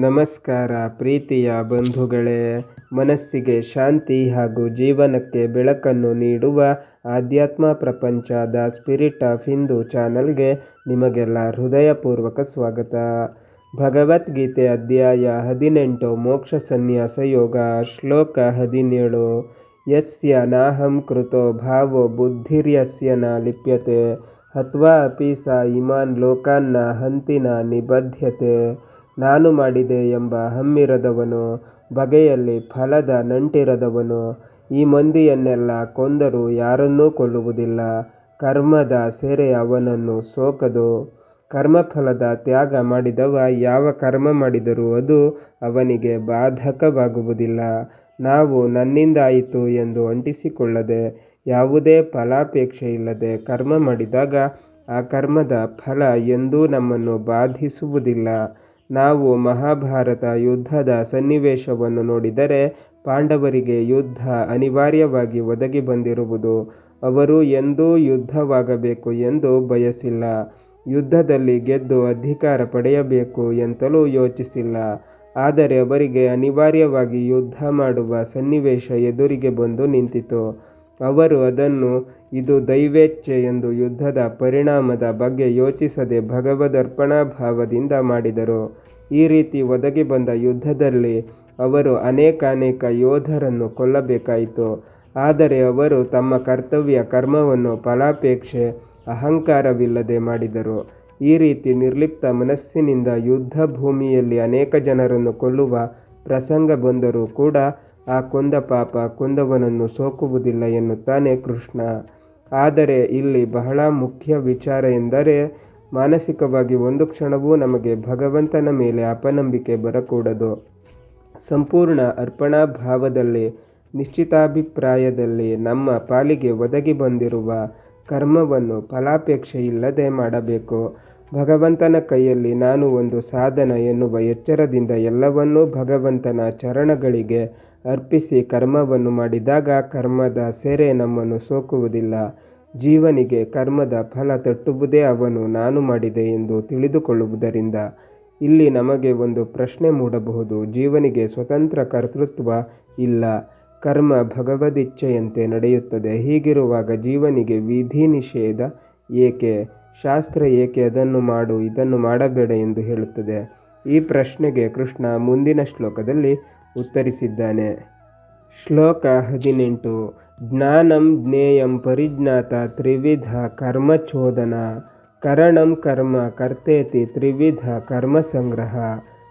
ನಮಸ್ಕಾರ ಪ್ರೀತಿಯ ಬಂಧುಗಳೇ, ಮನಸ್ಸಿಗೆ ಶಾಂತಿ ಹಾಗೂ ಜೀವನಕ್ಕೆ ಬೆಳಕನ್ನು ನೀಡುವ ಆಧ್ಯಾತ್ಮ ಪ್ರಪಂಚದ ಸ್ಪಿರಿಟ್ ಆಫ್ ಹಿಂದೂ ಚಾನಲ್ಗೆ ನಿಮಗೆಲ್ಲ ಹೃದಯಪೂರ್ವಕ ಸ್ವಾಗತ. ಭಗವದ್ಗೀತೆ ಅಧ್ಯಾಯ ಹದಿನೆಂಟು ಮೋಕ್ಷ ಸನ್ಯಾಸ ಯೋಗ ಶ್ಲೋಕ ಹದಿನೇಳು. ಯಸ್ಯ ನಾಹಂ ಕೃತೋ ಭಾವೋ ಬುದ್ಧಿರ್ಯಸ್ಯ ನ ಲಿಪ್ಯತೆ ಹತ್ವಾ ಅಪಿ ಸ ಇಮಾನ್ ಲೋಕಾನ್ನ ಹಂತಿನ ನಿಬಧ್ಯತೆ. ನಾನು ಮಾಡಿದೆ ಎಂಬ ಹಮ್ಮಿರದವನು, ಬಗೆಯಲ್ಲಿ ಫಲದ ನಂಟಿರದವನು, ಈ ಮಂದಿಯನ್ನೆಲ್ಲ ಕೊಂದರೂ ಯಾರನ್ನೂ ಕೊಲ್ಲುವುದಿಲ್ಲ. ಕರ್ಮದ ಸೆರೆ ಅವನನ್ನು ಸೋಕದು. ಕರ್ಮಫಲದ ತ್ಯಾಗ ಮಾಡಿದವ ಯಾವ ಕರ್ಮ ಮಾಡಿದರೂ ಅದು ಅವನಿಗೆ ಬಾಧಕವಾಗುವುದಿಲ್ಲ. ನಾವು ನನ್ನಿಂದಾಯಿತು ಎಂದು ಅಂಟಿಸಿಕೊಳ್ಳದೆ, ಯಾವುದೇ ಫಲಾಪೇಕ್ಷೆ ಇಲ್ಲದೆ ಕರ್ಮ ಮಾಡಿದಾಗ ಆ ಕರ್ಮದ ಫಲ ಎಂದೂ ನಮ್ಮನ್ನು ಬಾಧಿಸುವುದಿಲ್ಲ. ನಾವು ಮಹಾಭಾರತ ಯುದ್ಧದ ಸನ್ನಿವೇಶವನ್ನು ನೋಡಿದರೆ ಪಾಂಡವರಿಗೆ ಯುದ್ಧ ಅನಿವಾರ್ಯವಾಗಿ ಒದಗಿ ಬಂದಿರುವುದು. ಅವರು ಎಂದೂ ಯುದ್ಧವಾಗಬೇಕು ಎಂದು ಬಯಸಿಲ್ಲ. ಯುದ್ಧದಲ್ಲಿ ಗೆದ್ದು ಅಧಿಕಾರ ಪಡೆಯಬೇಕು ಎಂತಲೂ ಯೋಚಿಸಿಲ್ಲ. ಆದರೆ ಅವರಿಗೆ ಅನಿವಾರ್ಯವಾಗಿ ಯುದ್ಧ ಮಾಡುವ ಸನ್ನಿವೇಶ ಎದುರಿಗೆ ಬಂದು ನಿಂತಿತು. ಅವರು ಅದನ್ನು, ಇದು ದೈವೇಚ್ಛೆ ಎಂದು ಯುದ್ಧದ ಪರಿಣಾಮದ ಬಗ್ಗೆ ಯೋಚಿಸದೆ ಭಗವದರ್ಪಣಾ ಭಾವದಿಂದ ಮಾಡಿದರು. ಈ ರೀತಿ ಒದಗಿ ಬಂದ ಯುದ್ಧದಲ್ಲಿ ಅವರು ಅನೇಕಾನೇಕ ಯೋಧರನ್ನು ಕೊಲ್ಲಬೇಕಾಯಿತು. ಆದರೆ ಅವರು ತಮ್ಮ ಕರ್ತವ್ಯ ಕರ್ಮವನ್ನು ಫಲಾಪೇಕ್ಷೆ ಅಹಂಕಾರವಿಲ್ಲದೆ ಮಾಡಿದರು. ಈ ರೀತಿ ನಿರ್ಲಿಪ್ತ ಮನಸ್ಸಿನಿಂದ ಯುದ್ಧ ಭೂಮಿಯಲ್ಲಿ ಅನೇಕ ಜನರನ್ನು ಕೊಲ್ಲುವ ಪ್ರಸಂಗ ಬಂದರೂ ಕೂಡ ಆ ಕೊಂದ ಪಾಪ ಕೊಂದವನನ್ನು ಸೋಕುವುದಿಲ್ಲ ಎನ್ನುತ್ತಾನೆ ಕೃಷ್ಣ. ಆದರೆ ಇಲ್ಲಿ ಬಹಳ ಮುಖ್ಯ ವಿಚಾರ ಎಂದರೆ ಮಾನಸಿಕವಾಗಿ ಒಂದು ಕ್ಷಣವೂ ನಮಗೆ ಭಗವಂತನ ಮೇಲೆ ಅಪನಂಬಿಕೆ ಬರಕೂಡದು. ಸಂಪೂರ್ಣ ಅರ್ಪಣಾ ಭಾವದಲ್ಲಿ ನಿಶ್ಚಿತಾಭಿಪ್ರಾಯದಲ್ಲಿ ನಮ್ಮ ಪಾಲಿಗೆ ಒದಗಿ ಬಂದಿರುವ ಕರ್ಮವನ್ನು ಫಲಾಪೇಕ್ಷೆ ಇಲ್ಲದೆ ಮಾಡಬೇಕು. ಭಗವಂತನ ಕೈಯಲ್ಲಿ ನಾನು ಒಂದು ಸಾಧನ ಎನ್ನುವ ಎಚ್ಚರದಿಂದ ಎಲ್ಲವನ್ನೂ ಭಗವಂತನ ಚರಣಗಳಿಗೆ ಅರ್ಪಿಸಿ ಕರ್ಮವನ್ನು ಮಾಡಿದಾಗ ಕರ್ಮದ ಸೆರೆ ನಮ್ಮನ್ನು ಸೋಕುವುದಿಲ್ಲ. ಜೀವನಿಗೆ ಕರ್ಮದ ಫಲ ತಟ್ಟುವುದೇ ಅವನು, ನಾನು ಮಾಡಿದೆ ಎಂದು ತಿಳಿದುಕೊಳ್ಳುವುದರಿಂದ. ಇಲ್ಲಿ ನಮಗೆ ಒಂದು ಪ್ರಶ್ನೆ ಮೂಡಬಹುದು. ಜೀವನಿಗೆ ಸ್ವತಂತ್ರ ಕರ್ತೃತ್ವ ಇಲ್ಲ. ಕರ್ಮ ಭಗವದಿಚ್ಛೆಯಂತೆ ನಡೆಯುತ್ತದೆ. ಹೀಗಿರುವಾಗ ಜೀವನಿಗೆ ವಿಧಿ ನಿಷೇಧ ಏಕೆ? ಶಾಸ್ತ್ರ ಏಕೆ ಅದನ್ನು ಮಾಡು, ಇದನ್ನು ಮಾಡಬೇಡ ಎಂದು ಹೇಳುತ್ತದೆ. ಈ ಪ್ರಶ್ನೆಗೆ ಕೃಷ್ಣ ಮುಂದಿನ ಶ್ಲೋಕದಲ್ಲಿ ಉತ್ತರಿಸಿದ್ದಾನೆ. ಶ್ಲೋಕ ಹದಿನೆಂಟು. ಜ್ಞಾನಂ ಜ್ಞೇಯಂ ಪರಿಜ್ಞಾತ ತ್ರಿವಿಧ ಕರ್ಮಚೋದನ ಕರಣಂ ಕರ್ಮ ಕರ್ತೇತಿ ತ್ರಿವಿಧ ಕರ್ಮ ಸಂಗ್ರಹ.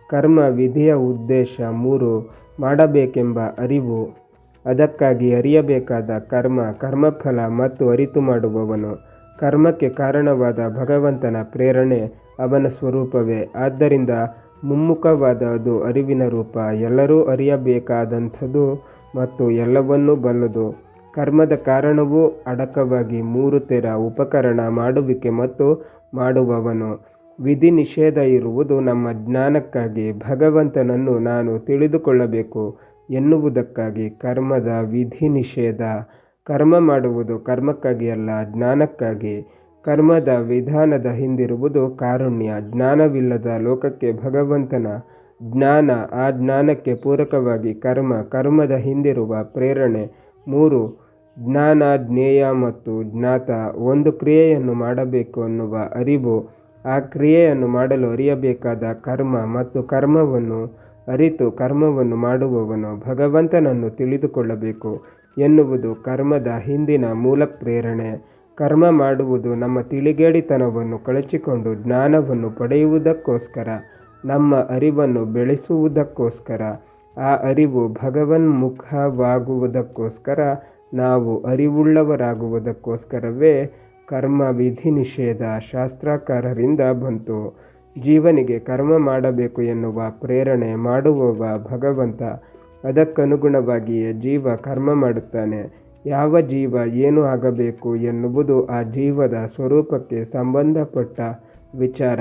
ಕರ್ಮ ವಿಧಿಯ ಉದ್ದೇಶ ಮೂರು. ಮಾಡಬೇಕೆಂಬ ಅರಿವು. ಅದಕ್ಕಾಗಿ ಅರಿಯಬೇಕಾದ ಕರ್ಮ, ಕರ್ಮಫಲ ಮತ್ತು ಅರಿತು ಮಾಡುವವನು. ಕರ್ಮಕ್ಕೆ ಕಾರಣವಾದ ಭಗವಂತನ ಪ್ರೇರಣೆ ಅವನ ಸ್ವರೂಪವೇ. ಆದ್ದರಿಂದ ಮುಮ್ಮುಖವಾದ ಅದು ಅರಿವಿನ ರೂಪ. ಎಲ್ಲರೂ ಅರಿಯಬೇಕಾದಂಥದ್ದು ಮತ್ತು ಎಲ್ಲವನ್ನೂ ಬಲ್ಲದು. ಕರ್ಮದ ಕಾರಣವು ಅಡಕವಾಗಿ ಮೂರು ತೆರ ಉಪಕರಣ ಮಾಡುವಿಕೆ ಮತ್ತು ಮಾಡುವವನು. ವಿಧಿ ನಿಷೇಧ ಇರುವುದು ನಮ್ಮ ಜ್ಞಾನಕ್ಕಾಗಿ. ಭಗವಂತನನ್ನು ನಾನು ತಿಳಿದುಕೊಳ್ಳಬೇಕು ಎನ್ನುವುದಕ್ಕಾಗಿ ಕರ್ಮದ ವಿಧಿ ನಿಷೇಧ. ಕರ್ಮ ಮಾಡುವುದು ಕರ್ಮಕ್ಕಾಗಿ ಅಲ್ಲ, ಜ್ಞಾನಕ್ಕಾಗಿ. ಕರ್ಮದ ವಿಧಾನದ ಹಿಂದಿರುವುದು ಕಾರುಣ್ಯ. ಜ್ಞಾನವಿಲ್ಲದ ಲೋಕಕ್ಕೆ ಭಗವಂತನ ಜ್ಞಾನ, ಆ ಜ್ಞಾನಕ್ಕೆ ಪೂರಕವಾಗಿ ಕರ್ಮ, ಕರ್ಮದ ಹಿಂದಿರುವ ಪ್ರೇರಣೆ. ಮೂರು ಜ್ಞಾನ ಜ್ಞೇಯ ಮತ್ತು ಜ್ಞಾತ. ಒಂದು ಕ್ರಿಯೆಯನ್ನು ಮಾಡಬೇಕು ಅನ್ನುವ ಅರಿವು. ಆ ಕ್ರಿಯೆಯನ್ನು ಮಾಡಲು ಅರಿಯಬೇಕಾದ ಕರ್ಮ ಮತ್ತು ಕರ್ಮವನ್ನು ಅರಿತು ಕರ್ಮವನ್ನು ಮಾಡುವವನು ಭಗವಂತನನ್ನು ತಿಳಿದುಕೊಳ್ಳಬೇಕು ಎನ್ನುವುದು ಕರ್ಮದ ಹಿಂದಿನ ಮೂಲ ಪ್ರೇರಣೆ. ಕರ್ಮ ಮಾಡುವುದು ನಮ್ಮ ತಿಳಿಗೇಡಿತನವನ್ನು ಕಳಚಿಕೊಂಡು ಜ್ಞಾನವನ್ನು ಪಡೆಯುವುದಕ್ಕೋಸ್ಕರ, ನಮ್ಮ ಅರಿವನ್ನು ಬೆಳೆಸುವುದಕ್ಕೋಸ್ಕರ, ಆ ಅರಿವು ಭಗವನ್ಮುಖವಾಗುವುದಕ್ಕೋಸ್ಕರ, ನಾವು ಅರಿವುಳ್ಳವರಾಗುವುದಕ್ಕೋಸ್ಕರವೇ ಕರ್ಮ ವಿಧಿ ನಿಷೇಧ ಶಾಸ್ತ್ರಕಾರರಿಂದ ಬಂತು. ಜೀವನಿಗೆ ಕರ್ಮ ಮಾಡಬೇಕು ಎನ್ನುವ ಪ್ರೇರಣೆ ಮಾಡುವವ ಭಗವಂತ. ಅದಕ್ಕನುಗುಣವಾಗಿಯೇ ಜೀವ ಕರ್ಮ ಮಾಡುತ್ತಾನೆ. ಯಾವ ಜೀವ ಏನು ಆಗಬೇಕು ಎನ್ನುವುದು ಆ ಜೀವದ ಸ್ವರೂಪಕ್ಕೆ ಸಂಬಂಧಪಟ್ಟ ವಿಚಾರ.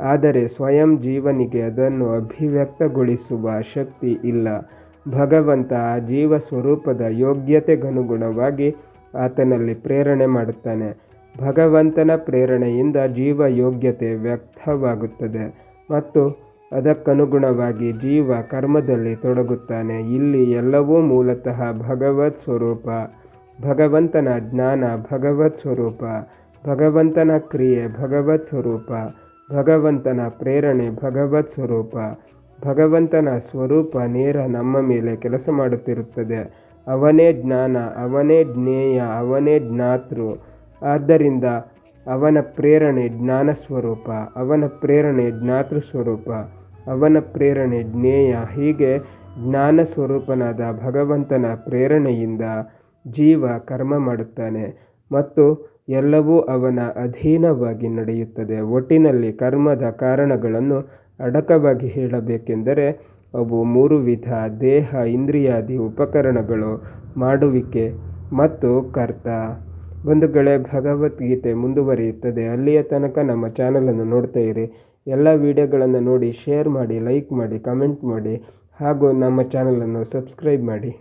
ಆದರೆ ಸ್ವಯಂ ಜೀವನಿಗೆ ಅದನ್ನು ಅಭಿವ್ಯಕ್ತಗೊಳಿಸುವ ಶಕ್ತಿ ಇಲ್ಲ. ಭಗವಂತ ಆ ಜೀವ ಸ್ವರೂಪದ ಯೋಗ್ಯತೆಗನುಗುಣವಾಗಿ ಆತನಲ್ಲಿ ಪ್ರೇರಣೆ ಮಾಡುತ್ತಾನೆ. ಭಗವಂತನ ಪ್ರೇರಣೆಯಿಂದ ಜೀವ ಯೋಗ್ಯತೆ ವ್ಯಕ್ತವಾಗುತ್ತದೆ. ಮತ್ತು ಅದಕ್ಕನುಗುಣವಾಗಿ ಜೀವ ಕರ್ಮದಲ್ಲಿ ತೊಡಗುತ್ತಾನೆ. ಇಲ್ಲಿ ಎಲ್ಲವೂ ಮೂಲತಃ ಭಗವತ್ ಸ್ವರೂಪ. ಭಗವಂತನ ಜ್ಞಾನ ಭಗವತ್ ಸ್ವರೂಪ. ಭಗವಂತನ ಕ್ರಿಯೆ ಭಗವತ್ ಸ್ವರೂಪ. ಭಗವಂತನ ಪ್ರೇರಣೆ ಭಗವತ್ ಸ್ವರೂಪ. ಭಗವಂತನ ಸ್ವರೂಪ ನೇರ ನಮ್ಮ ಮೇಲೆ ಕೆಲಸ ಮಾಡುತ್ತಿರುತ್ತದೆ. ಅವನೇ ಜ್ಞಾನ, ಅವನೇ ಜ್ಞೇಯ, ಅವನೇ ಜ್ಞಾತೃ. ಆದ್ದರಿಂದ ಅವನ ಪ್ರೇರಣೆ ಜ್ಞಾನ ಸ್ವರೂಪ, ಅವನ ಪ್ರೇರಣೆ ಜ್ಞಾತೃ ಸ್ವರೂಪ. ಅವನ ಪ್ರೇರಣೆ ಜ್ಞೇಯ, ಹೀಗೆ ಜ್ಞಾನ ಸ್ವರೂಪನಾದ ಭಗವಂತನ ಪ್ರೇರಣೆಯಿಂದ ಜೀವ ಕರ್ಮ ಮಾಡುತ್ತಾನೆ ಮತ್ತು ಎಲ್ಲವೂ ಅವನ ಅಧೀನವಾಗಿ ನಡೆಯುತ್ತದೆ. ಒಟ್ಟಿನಲ್ಲಿ ಕರ್ಮದ ಕಾರಣಗಳನ್ನು ಅಡಕವಾಗಿ ಹೇಳಬೇಕೆಂದರೆ ಅವು ಮೂರು ವಿಧ, ದೇಹ, ಇಂದ್ರಿಯಾದಿ ಉಪಕರಣಗಳು ಮಾಡುವಿಕೆ ಮತ್ತು ಕರ್ತ. ಬಂಧುಗಳೇ, ಭಗವದ್ಗೀತೆ ಮುಂದುವರಿಯುತ್ತದೆ. ಅಲ್ಲಿಯ ತನಕ ನಮ್ಮ ಚಾನಲನ್ನು ನೋಡ್ತಾ ಇರಿ. ಎಲ್ಲ ವಿಡಿಯೋಗಳನ್ನು ನೋಡಿ ಶೇರ್ ಮಾಡಿ ಲೈಕ್ ಮಾಡಿ ಕಮೆಂಟ್ ಮಾಡಿ ಹಾಗೂ ನಮ್ಮ ಚಾನಲನ್ನು ಸಬ್ಸ್ಕ್ರೈಬ್ ಮಾಡಿ.